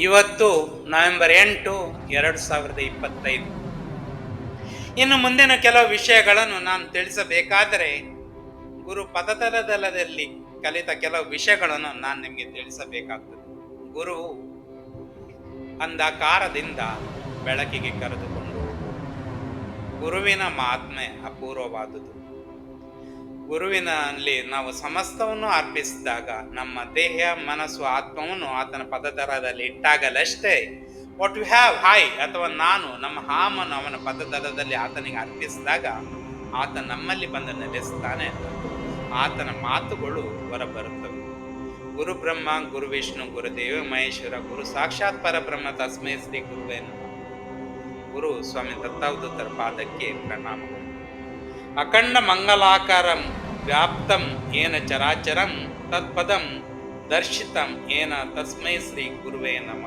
ಇವತ್ತು ನವೆಂಬರ್ ಎಂಟು ಎರಡು ಸಾವಿರದ ಇಪ್ಪತ್ತೈದು. ಇನ್ನು ಮುಂದಿನ ಕೆಲವು ವಿಷಯಗಳನ್ನು ನಾನು ತಿಳಿಸಬೇಕಾದರೆ ಗುರು ಪದತಲದಲ್ಲದಲ್ಲಿ ಕಲಿತ ಕೆಲವು ವಿಷಯಗಳನ್ನು ನಾನು ನಿಮಗೆ ತಿಳಿಸಬೇಕಾಗ್ತದೆ. ಗುರು ಅಂಧಕಾರದಿಂದ ಬೆಳಕಿಗೆ ಕರೆದುಕೊಂಡು ಗುರುವಿನ ಮಹಾತ್ಮೆ ಅಪೂರ್ವವಾದುದು. ಗುರುವಿನಲ್ಲಿ ನಾವು ಸಮಸ್ತವನ್ನು ಅರ್ಪಿಸಿದಾಗ ನಮ್ಮ ದೇಹ, ಮನಸ್ಸು, ಆತ್ಮವನ್ನು ಆತನ ಪದತರದಲ್ಲಿ ಇಟ್ಟಾಗಲಷ್ಟೇ ವಾಟ್ ಯು ಹ್ಯಾವ್ ಹಾಯ್ ಅಥವಾ ನಾನು, ನಮ್ಮ ಹಾಮನ್ನು ಅವನ ಪದದರದಲ್ಲಿ ಆತನಿಗೆ ಅರ್ಪಿಸಿದಾಗ ಆತ ನಮ್ಮಲ್ಲಿ ಬಂದು ನೆಲೆಸ್ತಾನೆ. ಆತನ ಮಾತುಗಳು ಹೊರಬರುತ್ತವೆ. ಗುರು ಬ್ರಹ್ಮ, ಗುರು ವಿಷ್ಣು ಗುರುದೇವ ಮಹೇಶ್ವರ, ಗುರು ಸಾಕ್ಷಾತ್ ಪರಬ್ರಹ್ಮ, ತಸ್ಮೈ ಶ್ರೀ ಗುರುವೇನು ಗುರು ಸ್ವಾಮಿ ದತ್ತಾವಧೂತರ ಪಾದಕ್ಕೆ ಪ್ರಣಾಮಗಳು. ಅಖಂಡ ಮಂಗಲಾಕಾರಂ ವ್ಯಾಪ್ತಂ ಏನ ಚರಾಚರಂ ತತ್ಪದಂ ದರ್ಶಿತಂ ಏನ ತಸ್ಮೈ ಶ್ರೀ ಗುರುವೇ ನಮ.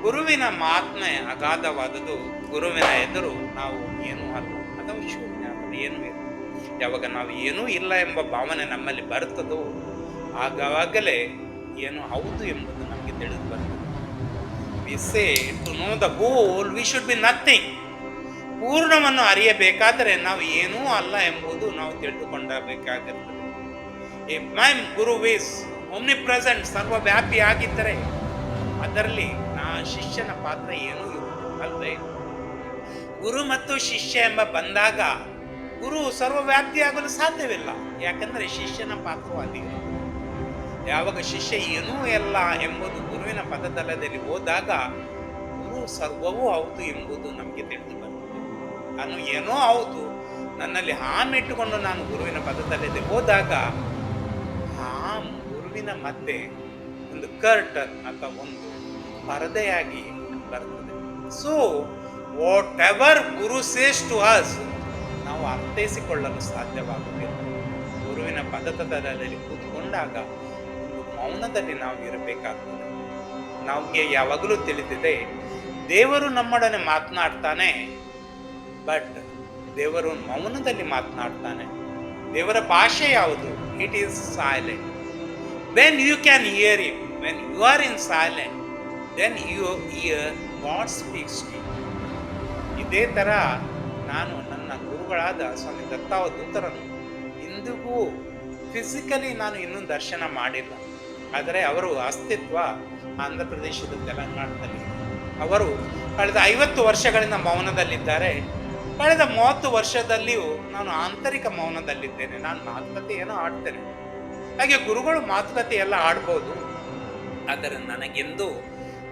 ಗುರುವಿನ ಮಹಾತ್ಮೆ ಅಗಾಧವಾದದು ಗುರುವಿನ ಎದುರು ನಾವು ಏನು ಅಲ್ಲ. ಅಥವಾ ಶೂನ್ಯ ಅಥವಾ ಏನೂ ಇಲ್ಲ. ಯಾವಾಗ ನಾವು ಏನೂ ಇಲ್ಲ ಎಂಬ ಭಾವನೆ ನಮ್ಮಲ್ಲಿ ಬರುತ್ತದೋ ಆಗವಾಗಲೇ ಏನು ಹೌದು ಎಂಬುದು ನಮಗೆ ತಿಳಿದು ಬರ್ತದೆ we say to know the goal we should be nothing ಪೂರ್ಣವನ್ನು ಅರಿಯಬೇಕಾದರೆ ನಾವು ಏನೂ ಅಲ್ಲ ಎಂಬುದು ನಾವು ತಿಳಿದುಕೊಂಡಬೇಕಾಗಿರ್ತದೆ a my guru is omnipresent ಸರ್ವವ್ಯಾಪಿ ಆಗಿದ್ದರೆ ಅದರಲ್ಲಿ ನಾ ಶಿಷ್ಯನ ಪಾತ್ರ ಏನೂ ಅಲ್ಲದೆ ಗುರು ಮತ್ತು ಶಿಷ್ಯ ಎಂಬ ಬಂದಾಗ ಗುರು ಸರ್ವವ್ಯಾಪ್ತಿಯಾಗಲು ಸಾಧ್ಯವಿಲ್ಲ. ಯಾಕಂದರೆ ಶಿಷ್ಯನ ಪಾತ್ರವು ಯಾವಾಗ ಶಿಷ್ಯ ಏನೂ ಎಲ್ಲ ಎಂಬುದು ಗುರುವಿನ ಪದತಲದಲ್ಲಿ ಹೋದಾಗ ಗುರು ಸರ್ವವೂ ಹೌದು ಎಂಬುದು ನಮಗೆ ತಿಳಿದು ನಾನು ಏನೋ ಹೌದು. ನನ್ನಲ್ಲಿ ಹಾಮ್ ಇಟ್ಟುಕೊಂಡು ನಾನು ಗುರುವಿನ ಪದದಲ್ಲಿದ್ದೆ ಹೋದಾಗ ಹಾಮ್ ಗುರುವಿನ ಮಧ್ಯೆ ಒಂದು ಕರ್ಟನ್ ಅಥವಾ ಒಂದು ಪರದೆಯಾಗಿ ಬರ್ತದೆ. So whatever guru says to us ನಾವು ಅರ್ಥೈಸಿಕೊಳ್ಳಲು ಸಾಧ್ಯವಾಗುವುದಿಲ್ಲ. ಗುರುವಿನ ಪದತದಲ್ಲಿ ಕೂತ್ಕೊಂಡಾಗ ಮೌನದಲ್ಲಿ ನಾವು ಇರಬೇಕಾಗ್ತದೆ ನಮಗೆ ಯಾವಾಗಲೂ ತಿಳಿದಿದೆ, ದೇವರು ನಮ್ಮೊಡನೆ ಮಾತನಾಡ್ತಾನೆ ಬಟ್ ದೇವರು ಮೌನದಲ್ಲಿ ಮಾತನಾಡ್ತಾನೆ. ದೇವರ ಭಾಷೆ ಯಾವುದು? It is silent when you can hear it when you are in silent then you hear God speaks to ಇದೇ ಥರ ನಾನು ನನ್ನ ಗುರುಗಳಾದ ಸ್ವಾಮಿ ದತ್ತಾವಧೂತರನ್ನು ಇಂದಿಗೂ ಫಿಸಿಕಲಿ ನಾನು ಇನ್ನೂ ದರ್ಶನ ಮಾಡಿಲ್ಲ. ಆದರೆ ಅವರು ಅಸ್ತಿತ್ವ ಆಂಧ್ರ ಪ್ರದೇಶದ ತೆಲಂಗಾಣದಲ್ಲಿ. ಅವರು ಕಳೆದ ಐವತ್ತು ವರ್ಷಗಳಿಂದ ಮೌನದಲ್ಲಿದ್ದಾರೆ. ಕಳೆದ ಮೂವತ್ತು ವರ್ಷದಲ್ಲಿಯೂ ನಾನು ಆಂತರಿಕ ಮೌನದಲ್ಲಿದ್ದೇನೆ. ನಾನು ಮಾತುಕತೆ ಏನೋ ಆಡ್ತೇನೆ. ಹಾಗೆ ಗುರುಗಳು ಮಾತುಕತೆ ಎಲ್ಲ ಆಡ್ಬೋದು. ಆದರೆ ನನಗೆಂದು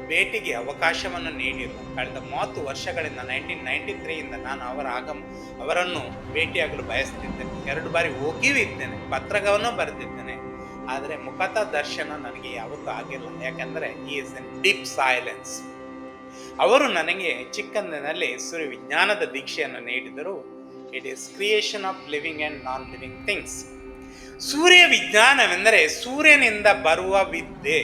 ಭೇಟಿಗೆ ಅವಕಾಶವನ್ನು ನೀಡಿಲ್ಲ. ಕಳೆದ ಮೂವತ್ತು ವರ್ಷಗಳಿಂದ ನೈನ್ಟೀನ್ ನೈಂಟಿ ತ್ರೀಯಿಂದ ನಾನು ಅವರ ಆಗಮ, ಅವರನ್ನು ಭೇಟಿಯಾಗಲು ಬಯಸ್ತಿದ್ದೇನೆ. ಎರಡು ಬಾರಿ ಹೋಗಿಯೂ ಇದ್ದೇನೆ ಪತ್ರಗವನ್ನು ಬರೆದಿದ್ದೇನೆ. ಆದರೆ ಮುಖತ ದರ್ಶನ ನನಗೆ ಯಾವತ್ತೂ ಆಗಿಲ್ಲ. ಯಾಕಂದರೆ ಈ ಇಸ್ ಎನ್ ಡೀಪ್ ಸೈಲೆನ್ಸ್ ಅವರು ನನಗೆ ಚಿಕ್ಕಂದಿನಲ್ಲಿ ಸೂರ್ಯ ವಿಜ್ಞಾನದ ದೀಕ್ಷೆಯನ್ನು ನೀಡಿದರು. It is creation of living and non living things ಸೂರ್ಯ ವಿಜ್ಞಾನವೆಂದರೆ ಸೂರ್ಯನಿಂದ ಬರುವ ವಿದ್ಯೆ.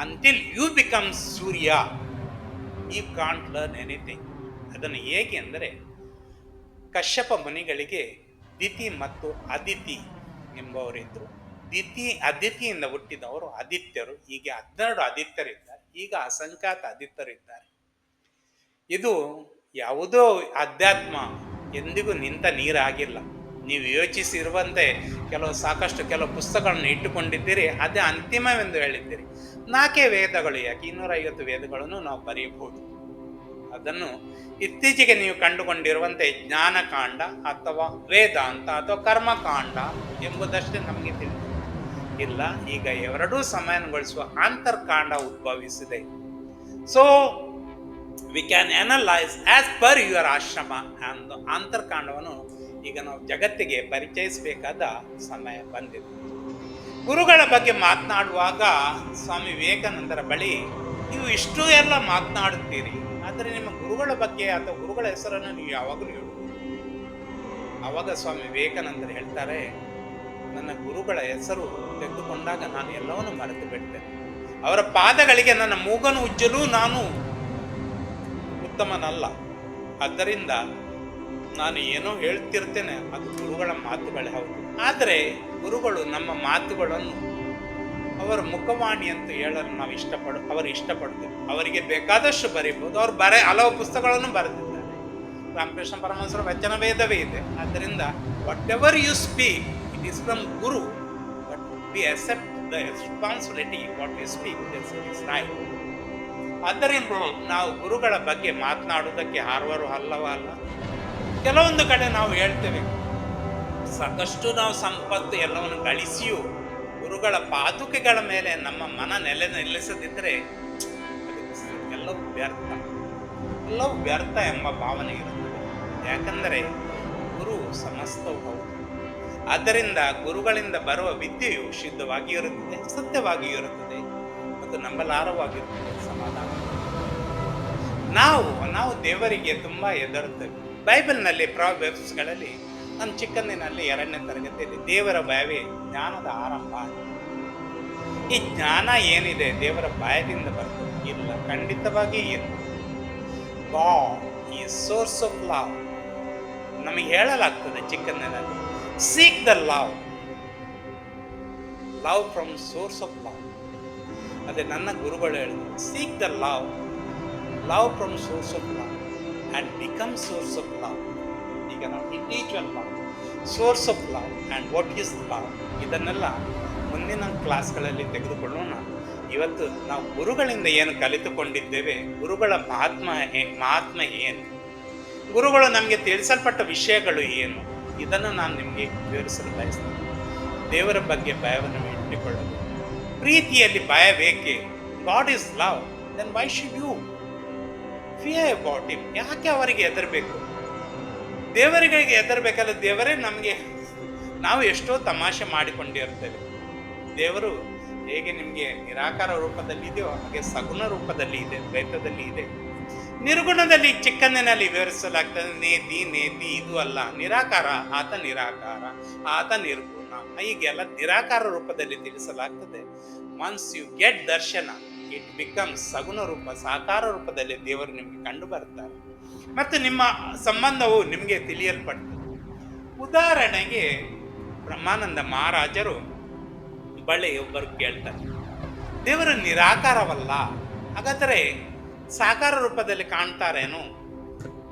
Until you become Surya you can't learn anything ಅದನ್ನು ಹೇಗೆ ಅಂದರೆ, ಕಶ್ಯಪ ಮುನಿಗಳಿಗೆ ದಿತಿ ಮತ್ತು ಅದಿತಿ ಎಂಬವರಿದ್ದರು. ದಿತಿ, ಅದಿತಿಯಿಂದ ಹುಟ್ಟಿದವರು ಆದಿತ್ಯರು. ಹೀಗೆ ಹದಿನೆರಡು ಆದಿತ್ಯರಿದ್ದಾರೆ. ಈಗ ಅಸಂಖ್ಯಾತ ಆದಿತ್ಯರಿದ್ದಾರೆ ಇದು ಯಾವುದೋ ಅಧ್ಯಾತ್ಮ ಎಂದಿಗೂ ನಿಂತ ನೀರಾಗಿಲ್ಲ. ನೀವು ಯೋಚಿಸಿರುವಂತೆ ಕೆಲವು ಸಾಕಷ್ಟು ಕೆಲವು ಪುಸ್ತಕಗಳನ್ನು ಇಟ್ಟುಕೊಂಡಿದ್ದೀರಿ, ಅದೇ ಅಂತಿಮವೆಂದು ಹೇಳಿದ್ದೀರಿ. ನಾಲ್ಕೇ ವೇದಗಳು ಯಾಕೆ ಇನ್ನೂರೈವತ್ತು ವೇದಗಳನ್ನು ನಾವು ಬರೆಯಬಹುದು? ಅದನ್ನು ಇತ್ತೀಚೆಗೆ ನೀವು ಕಂಡುಕೊಂಡಿರುವಂತೆ ಜ್ಞಾನಕಾಂಡ ಅಥವಾ ವೇದಾಂತ ಅಥವಾ ಕರ್ಮಕಾಂಡ ಎಂಬುದಷ್ಟೇ ನಮಗೆ ತಿಳಿದಿದೆ ಇಲ್ಲ, ಈಗ ಎರಡೂ ಸಮಾನಗೊಳಿಸುವ ಅಂತರ್ಕಾಂಡ ಉದ್ಭವಿಸಿದೆ. So we can analyse as per your ashram ಅಂದ ಅಂತರ್ಕಾಂಡವನ್ನು ಈಗ ನಾವು ಜಗತ್ತಿಗೆ ಪರಿಚಯಿಸಬೇಕಾದ ಸಮಯ ಬಂದಿದೆ. ಗುರುಗಳ ಬಗ್ಗೆ ಮಾತನಾಡುವಾಗ ಸ್ವಾಮಿ ವಿವೇಕಾನಂದರ ಬಳಿ ನೀವು ಇಷ್ಟು ಎಲ್ಲ ಮಾತನಾಡುತ್ತೀರಿ, ಆದರೆ ನಿಮ್ಮ ಗುರುಗಳ ಬಗ್ಗೆ ಅಥವಾ ಗುರುಗಳ ಹೆಸರನ್ನು ನೀವು ಯಾವಾಗಲೂ ಹೇಳುವುದು ಆವಾಗ ಸ್ವಾಮಿ ವಿವೇಕಾನಂದರು ಹೇಳ್ತಾರೆ ನನ್ನ ಗುರುಗಳ ಹೆಸರು ತೆಗೆದುಕೊಂಡಾಗ ನಾನು ಎಲ್ಲವನ್ನು ಮರೆತು ಬಿಡ್ತೇನೆ ಅವರ ಪಾದಗಳಿಗೆ ನನ್ನ ಮೂಗನು ಉಜ್ಜಲು ನಾನು ಉತ್ತಮನಲ್ಲ. ಆದ್ದರಿಂದ ನಾನು ಏನೋ ಹೇಳ್ತಿರ್ತೇನೆ, ಅದು ಗುರುಗಳ ಮಾತುಗಳೇ ಹೌದು. ಆದರೆ ಗುರುಗಳು ನಮ್ಮ ಮಾತುಗಳನ್ನು ಅವರ ಮುಖವಾಣಿ ಅಂತ ಹೇಳಲು ನಾವು ಇಷ್ಟಪಡ, ಅವರು ಇಷ್ಟಪಡ್ತೇವೆ ಅವರಿಗೆ ಬೇಕಾದಷ್ಟು ಬರೀಬಹುದು. ಅವ್ರು ಬರೆ, ಹಲವು ಪುಸ್ತಕಗಳನ್ನು ಬರೆದಿದ್ದಾರೆ. ರಾಮಕೃಷ್ಣ ಪರಮಹಂಸರ ವಚನ ವೇದವೇ ಇದೆ. ಆದ್ದರಿಂದ whatever you speak from guru but we accept the responsibility what we speak is right ಆದ್ದರಿಂದ ನಾವು ಗುರುಗಳ ಬಗ್ಗೆ ಮಾತನಾಡುವುದಕ್ಕೆ ಹಾರ್ವರು ಅಲ್ಲವ ಅಲ್ಲ. ಕೆಲವೊಂದು ಕಡೆ ನಾವು ಹೇಳ್ತೇವೆ, ಸಾಕಷ್ಟು ನಾವು ಸಂಪತ್ತು ಎಲ್ಲವನ್ನು ಗಳಿಸಿಯೂ ಗುರುಗಳ ಪಾದುಕೆಗಳ ಮೇಲೆ ನಮ್ಮ ಮನ ನೆಲೆ ನಿಲ್ಲಿಸದಿದ್ದರೆ ಎಲ್ಲವೂ ವ್ಯರ್ಥ ಎಲ್ಲವೂ ವ್ಯರ್ಥ ಎಂಬ ಭಾವನೆ ಇರುತ್ತದೆ. ಯಾಕಂದರೆ ಗುರು ಸಮಸ್ತವು ಆದ್ದರಿಂದ ಗುರುಗಳಿಂದ ಬರುವ ವಿದ್ಯೆಯು ಶುದ್ಧವಾಗಿಯೂ ಇರುತ್ತದೆ ಸತ್ಯವಾಗಿಯೂ ಇರುತ್ತದೆ ಮತ್ತು ನಂಬಲಾರವಾಗಿರುತ್ತದೆ ಸಮಾಧಾನ. ನಾವು ನಾವು ದೇವರಿಗೆ ತುಂಬ ಹೆದರುತ್ತೇವೆ. ಬೈಬಲ್ನಲ್ಲಿ ಪ್ರಾಬ್ಸ್ಗಳಲ್ಲಿ ನಮ್ಮ ಚಿಕ್ಕಂದಿನಲ್ಲಿ ಎರಡನೇ ತರಗತಿಯಲ್ಲಿ ದೇವರ ಭಯವೇ ಜ್ಞಾನದ ಆರಂಭ ಈ ಜ್ಞಾನ ಏನಿದೆ ದೇವರ ಭಯದಿಂದ ಬರುತ್ತೆ ಇಲ್ಲ, ಖಂಡಿತವಾಗಿ ಇಲ್ಲ. ಬಾ ಈ ಸೋರ್ಸ್ ಆಫ್ ಲವ್ ನಮಗೆ ಹೇಳಲಾಗ್ತದೆ ಚಿಕ್ಕಂದಿನಲ್ಲಿ. Seek the love love from source of love ಅದೇ ನನ್ನ ಗುರುಗಳು ಹೇಳಿದ್ರು seek the love love from source of love and become source of love ಈಗ ನಾವು individual love source of love and what is love ಇದನ್ನೆಲ್ಲ ಮುಂದಿನ ಕ್ಲಾಸ್ಗಳಲ್ಲಿ ತೆಗೆದುಕೊಳ್ಳೋಣ. ಇವತ್ತು ನಾವು ಗುರುಗಳಿಂದ ಏನು ಕಲಿತುಕೊಂಡಿದ್ದೇವೆ, ಗುರುಗಳ ಮಹಾತ್ಮ ಮಹಾತ್ಮ ಏನು? ಗುರುಗಳು ನಮಗೆ ತಿಳಿಸಲ್ಪಟ್ಟ ವಿಷಯಗಳು ಏನು? ಇದನ್ನು ನಾನು ನಿಮಗೆ ವಿವರಿಸಲು ಬಯಸ್ತೇನೆ. ದೇವರ ಬಗ್ಗೆ ಭಯವನ್ನು ಇಟ್ಟುಕೊಳ್ಳಬೇಕು ಪ್ರೀತಿಯಲ್ಲಿ ಭಯ ಬೇಕೆ God is love then why should you fear about him ಯಾಕೆ ಅವರಿಗೆ ಹೆದರಬೇಕು? ದೇವರಿಗೆ ಹೆದರಬೇಕಲ್ಲ, ದೇವರೇ ನಮಗೆ ನಾವು ಎಷ್ಟೋ ತಮಾಷೆ ಮಾಡಿಕೊಂಡಿರ್ತೇವೆ. ದೇವರು ಹೇಗೆ ನಿಮಗೆ ನಿರಾಕಾರ ರೂಪದಲ್ಲಿ ಇದೆಯೋ ಹಾಗೆ ಸಗುಣ ರೂಪದಲ್ಲಿ ಇದೆ, ದ್ವೈತದಲ್ಲಿ ಇದೆ. ನಿರ್ಗುಣದಲ್ಲಿ ಚಿಕ್ಕಂದಿನಲ್ಲಿ ವಿವರಿಸಲಾಗ್ತದೆ ನೇತಿ ನೇತಿ ಇದು ಅಲ್ಲ, ನಿರಾಕಾರ, ಆತ ನಿರಾಕಾರ, ಆತ ನಿರ್ಗುಣ. ಹೀಗೆಲ್ಲ ನಿರಾಕಾರ ರೂಪದಲ್ಲಿ ತಿಳಿಸಲಾಗ್ತದೆ. Once you get darshan it become ಸಗುಣ ರೂಪ, ಸಾಕಾರ ರೂಪದಲ್ಲಿ ದೇವರು ನಿಮಗೆ ಕಂಡು ಬರ್ತಾರೆ. ಮತ್ತು ನಿಮ್ಮ ಸಂಬಂಧವು ನಿಮಗೆ ತಿಳಿಯಲ್ಪಡ್ತದೆ. ಉದಾಹರಣೆಗೆ, ಬ್ರಹ್ಮಾನಂದ ಮಹಾರಾಜರು ಬಳಿ ಒಬ್ಬರು ಕೇಳ್ತಾರೆ. ದೇವರು ನಿರಾಕಾರವಲ್ಲ, ಹಾಗಾದರೆ ಸಾಕಾರ ರೂಪದಲ್ಲಿ ಕಾಣ್ತಾರೇನು?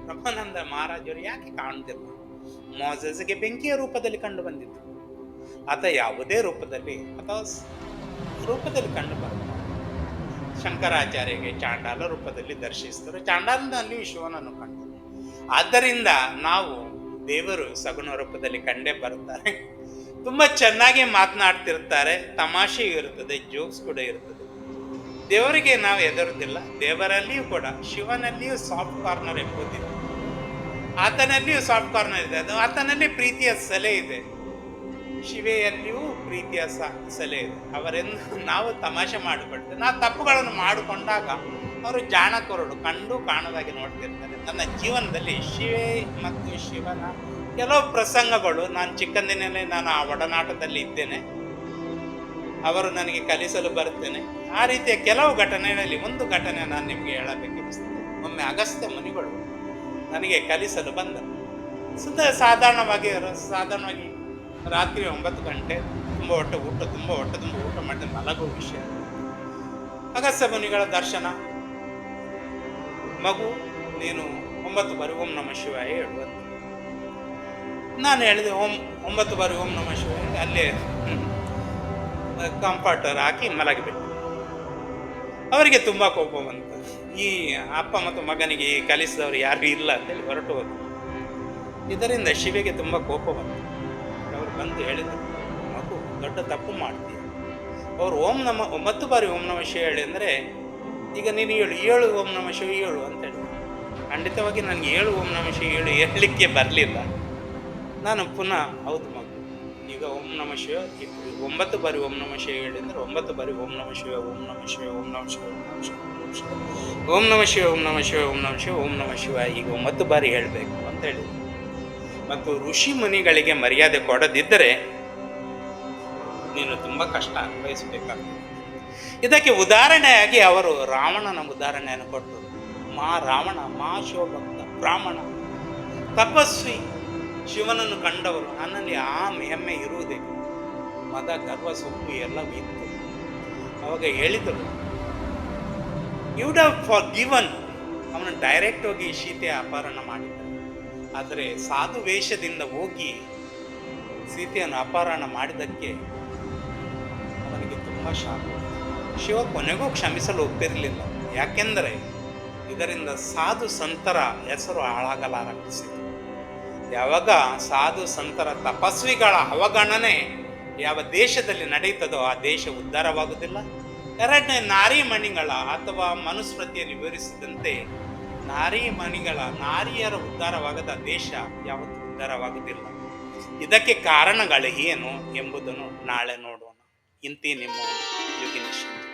ಬ್ರಹ್ಮಾನಂದ ಮಹಾರಾಜರು ಯಾಕೆ ಕಾಣ್ತಿಲ್ಲ? ಮೋಸಸ್ಗೆ ಬೆಂಕಿಯ ರೂಪದಲ್ಲಿ ಕಂಡು ಬಂದಿತ್ತು. ಆತ ಯಾವುದೇ ರೂಪದಲ್ಲಿ, ಅಥವಾ ರೂಪದಲ್ಲಿ ಕಂಡು ಬಂದ ಶಂಕರಾಚಾರ್ಯಗೆ ಚಾಂಡಾಲ ರೂಪದಲ್ಲಿ ದರ್ಶಿಸಿದರು. ಚಾಂಡಾಲನಲ್ಲಿ ಶಿವನನ್ನು ಕಂಡು ಆದ್ದರಿಂದ ನಾವು ದೇವರು ಸಗುಣ ರೂಪದಲ್ಲಿ ಕಂಡೇ ಬರುತ್ತಾರೆ. ತುಂಬಾ ಚೆನ್ನಾಗಿ ಮಾತನಾಡ್ತಿರ್ತಾರೆ. ತಮಾಷೆ ಇರುತ್ತದೆ, ಜೋಕ್ಸ್ ಕೂಡ ಇರುತ್ತದೆ. ದೇವರಿಗೆ ನಾವು ಹೆದರುವುದಿಲ್ಲ. ದೇವರಲ್ಲಿಯೂ ಕೂಡ, ಶಿವನಲ್ಲಿಯೂ ಸಾಫ್ಟ್ ಕಾರ್ನರ್ ಎಂಬುದಿದೆ ಆತನಲ್ಲಿಯೂ ಸಾಫ್ಟ್ ಕಾರ್ನರ್ ಇದೆ. ಅದು ಆತನಲ್ಲಿ ಪ್ರೀತಿಯ ಸೆಲೆ ಇದೆ. ಶಿವೆಯಲ್ಲಿಯೂ ಪ್ರೀತಿಯ ಸೆಲೆ ಇದೆ. ಅವರೆಂದು ನಾವು ತಮಾಷೆ ಮಾಡಿಕೊಳ್ತೇವೆ. ನಾವು ತಪ್ಪುಗಳನ್ನು ಮಾಡಿಕೊಂಡಾಗ ಅವರು ಜಾಣಕರುಡು ಕಂಡು ಕಾಣದಾಗಿ ನೋಡ್ತಿರ್ತಾರೆ. ನನ್ನ ಜೀವನದಲ್ಲಿ ಶಿವೆ ಮತ್ತು ಶಿವನ ಕೆಲವು ಪ್ರಸಂಗಗಳು, ನಾನು ಚಿಕ್ಕಂದಿನಲ್ಲಿ ನಾನು ಆ ಒಡನಾಟದಲ್ಲಿ ಇದ್ದೇನೆ. ಅವರು ನನಗೆ ಕಲಿಸಲು ಬರುತ್ತೇನೆ. ಆ ರೀತಿಯ ಕೆಲವು ಘಟನೆಗಳಲ್ಲಿ ಒಂದು ಘಟನೆ ನಾನು ನಿಮಗೆ ಹೇಳಬೇಕೆನಿಸ್ತದೆ ಒಮ್ಮೆ ಅಗಸ್ತ್ಯ ಮುನಿಗಳು ನನಗೆ ಕಲಿಸಲು ಬಂದ ಸುತ್ತ ಸಾಧಾರಣವಾಗಿ ಸಾಧಾರಣವಾಗಿ ರಾತ್ರಿ ಒಂಬತ್ತು ಗಂಟೆ ತುಂಬ ಹೊಟ್ಟೆ ಊಟ, ತುಂಬ ಹೊಟ್ಟೆ ತುಂಬ ಊಟ ಮಾಡಿದ ಮಲಗುವ ವಿಷಯ. ಅಗಸ್ತ್ಯ ಮುನಿಗಳ ದರ್ಶನ. ಮಗು, ನೀನು ಒಂಬತ್ತು ಬಾರಿ ಓಂ ನಮ ಶಿವಾಯ ಹೇಳುವಂತ. ನಾನು ಹೇಳಿದೆ ಓಂ, ಒಂಬತ್ತು ಬಾರಿ ಓಂ ನಮ ಶಿವಾಯ. ಅಲ್ಲೇ ಕಂಫರ್ಟರ್ ಹಾಕಿ ಮಲಗಿಬಿಟ್ಟು ಅವರಿಗೆ ತುಂಬ ಕೋಪ ಬಂತು. ಈ ಅಪ್ಪ ಮತ್ತು ಮಗನಿಗೆ ಕಲಿಸಿದವರು ಯಾರು ಇಲ್ಲ ಅಂತೇಳಿ ಹೊರಟು ಹೋದರು. ಇದರಿಂದ ಶಿವೆಗೆ ತುಂಬ ಕೋಪ ಬಂತು. ಅವರು ಬಂದು ಹೇಳಿದರು, ಮಗು, ದೊಡ್ಡ ತಪ್ಪು ಮಾಡ್ತೀಯ. ಅವರು ಓಂ ನಮ, ಒಂಬತ್ತು ಬಾರಿ ಓಂ ನಮ ಶಿವ ಹೇಳಿ ಅಂದರೆ, ಈಗ ನೀನು ಹೇಳು, ಏಳು ಓಂ ನಮ ಶಿವ ಏಳು ಅಂತ ಹೇಳಿ. ಖಂಡಿತವಾಗಿ ನನಗೆ ಏಳು ಓಂ ನಮ ಶಿವ ಏಳು ಹೇಳಲಿಕ್ಕೆ ಬರಲಿಲ್ಲ. ನಾನು ಪುನಃ, ಹೌದು ಮಗು, ಈಗ ಓಂ ನಮ ಶಿವ ಒಂಬತ್ತು ಬಾರಿ ಓಂ ನಮ ಶಿವ ಹೇಳಿ ಅಂದ್ರೆ ಒಂಬತ್ತು ಬಾರಿ ಓಂ ನಮ ಶಿವ ಓಂ ನಮ ಶಿವ ಓಂ ನಮ ಶಿವ ಓಂ ನಮ ಶಿವ ಓಂ ನಮ ಶಿವ ಓಂ ನಮ ಶಿವ ಓಂ ನಮ ಶಿವ ಈಗ ಒಂಬತ್ತು ಬಾರಿ ಹೇಳಬೇಕು ಅಂತ ಹೇಳಿ ಮತ್ತು ಋಷಿ ಮುನಿಗಳಿಗೆ ಮರ್ಯಾದೆ ಕೊಡದಿದ್ದರೆ ನೀನು ತುಂಬ ಕಷ್ಟ ಅನುಭವಿಸಬೇಕಾಗ್ತದೆ ಇದಕ್ಕೆ ಉದಾಹರಣೆಯಾಗಿ ಅವರು ರಾವಣನ ಉದಾಹರಣೆಯನ್ನು ಕೊಟ್ಟರು ಮಾ ರಾವಣ ಮಾ ಶಿವಭಕ್ತ ಬ್ರಾಹ್ಮಣ ತಪಸ್ವಿ ಶಿವನನ್ನು ಕಂಡವರು ನನ್ನಲ್ಲಿ ಆ ಹೆಮ್ಮೆ ಇರುವುದೇ ಮದ, ಗರ್ವ ಸೊಪ್ಪು ಎಲ್ಲ ಬಿತ್ತು ಅವಾಗ ಹೇಳಿದರು ಯುಡ್ ಹವ್ ಫಾರ್ ಗಿವನ್ ಅವನು ಡೈರೆಕ್ಟ್ ಹೋಗಿ ಸೀತೆ ಅಪಹರಣ ಮಾಡಿದ ಆದರೆ ಸಾಧು ವೇಷದಿಂದ ಹೋಗಿ ಸೀತೆಯನ್ನು ಅಪಹರಣ ಮಾಡಿದ್ದಕ್ಕೆ ಅವನಿಗೆ ತುಂಬ ಶಾಪ ಶಿವ ಕೊನೆಗೂ ಕ್ಷಮಿಸಲು ಒಪ್ಪಿರಲಿಲ್ಲ. ಯಾಕೆಂದರೆ ಇದರಿಂದ ಸಾಧು ಸಂತರ ಹೆಸರು ಹಾಳಾಗಲಾರಂಭಿಸಿತು. ಯಾವಾಗ ಸಾಧು ಸಂತರ ತಪಸ್ವಿಗಳ ಅವಗಣನೆ ಯಾವ ದೇಶದಲ್ಲಿ ನಡೆಯುತ್ತದೋ ಆ ದೇಶ ಉದ್ಧಾರವಾಗುವುದಿಲ್ಲ. ಎರಡನೇ ನಾರಿ ಮಣಿಗಳ ಅಥವಾ ಮನುಸ್ಮೃತಿಯಲ್ಲಿ ವಿವರಿಸಿದಂತೆ ನಾರಿ ಮಣಿಗಳ ನಾರಿಯರ ಉದ್ಧಾರವಾಗದ ದೇಶ ಯಾವತ್ತೂ ಉದ್ಧಾರವಾಗುವುದಿಲ್ಲ. ಇದಕ್ಕೆ ಕಾರಣಗಳು ಏನು ಎಂಬುದನ್ನು ನಾಳೆ ನೋಡೋಣ. ಇಂತಿ ನಿಮ್ಮ ಯೋಗಿನೇಶ್ವರ